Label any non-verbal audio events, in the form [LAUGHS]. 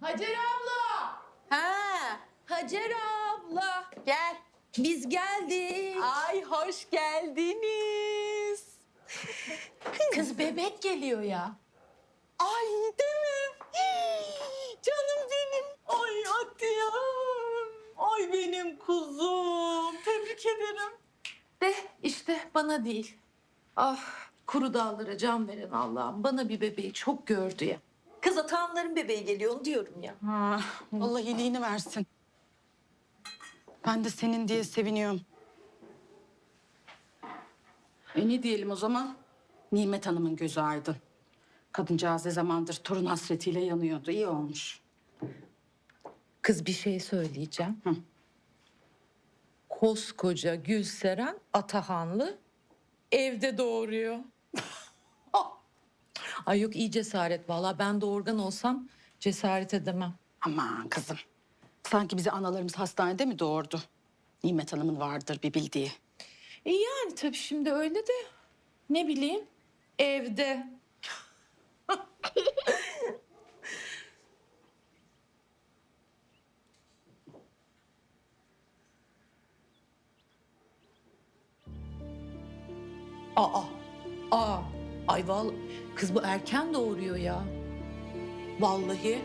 Hacer abla! Ha, Hacer abla! gel. Biz geldik. Ay hoş geldiniz. [LAUGHS] Kız bebek geliyor ya. Ay değil mi? Hii, Canım benim. Ay Atiyem. Ay benim kuzum. Tebrik ederim. De işte bana değil. Ah kuru dağlara can veren Allah'ım bana bir bebeği çok gördü ya. Kız atağımların bebeği geliyor onu diyorum ya. Ha, Allah iyiliğini versin. Ben de senin diye seviniyorum. E ne diyelim o zaman? Nimet Hanım'ın gözü aydın. Kadıncağız ne zamandır torun hasretiyle yanıyordu. İyi olmuş. Kız bir şey söyleyeceğim. Hı. Koskoca Gülseren Atahanlı evde doğuruyor. Ay yok iyi cesaret vallahi ben doğurgan olsam cesaret edemem. Aman kızım. Sanki bizi analarımız hastanede mi doğurdu? Nimet Hanım'ın vardır bir bildiği. E yani tabii şimdi öyle de ne bileyim evde. [LAUGHS] Aa, aa, ay vallahi kız bu erken doğuruyor ya. Vallahi